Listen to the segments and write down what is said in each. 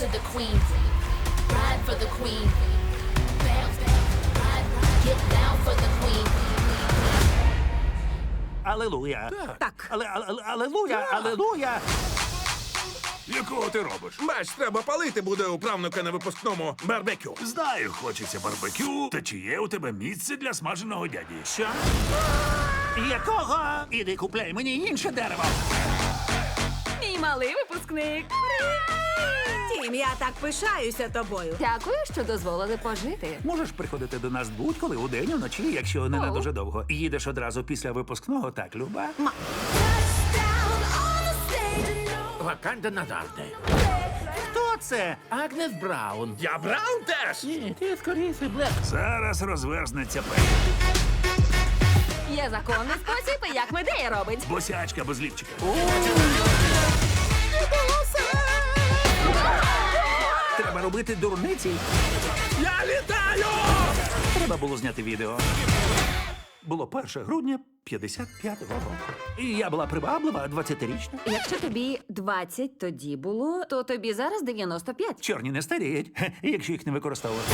to the queen. Ride for the queen. Bounce, bounce, ride, ride. Get down for the queen. Алелуя. Так. Але, але, алелуя, алелуя. Якого ти робиш? Бач, треба палити буде у правнука на випускному барбекю. Знаю, хочеться барбекю. Та чи є у тебе місце для смаженого дяді? Що? Якого? Іди купляй мені інше дерево. Мій малий випускник. Я так пишаюся тобою. Дякую, що дозволили пожити. Можеш приходити до нас будь-коли удень, уночі, якщо не на дуже довго. Їдеш одразу після випускного, так, Люба? Ваканда назавжди. Хто це? Агнес Браун. Я Браун теж! Ні, ти скоріше, Блек. Зараз розверзнеться пень. Є законний спосіб, як медея робить. Босячка без лівчика. Робити дурниці. Я літаю! Треба було зняти відео. Було 1 грудня 55-го року. І я була приваблива, 20-річна. Якщо тобі 20 тоді було, то тобі зараз 95. Чорні не старіють, хе, якщо їх не використовувати.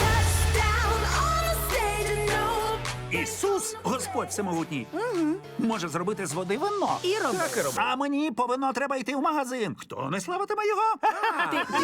Ісус, Господь всемогутній, може зробити з води вино. І роби. Так і роби. А мені по вино треба йти в магазин. Хто не славитиме його? Ха-ха. Ти, ти,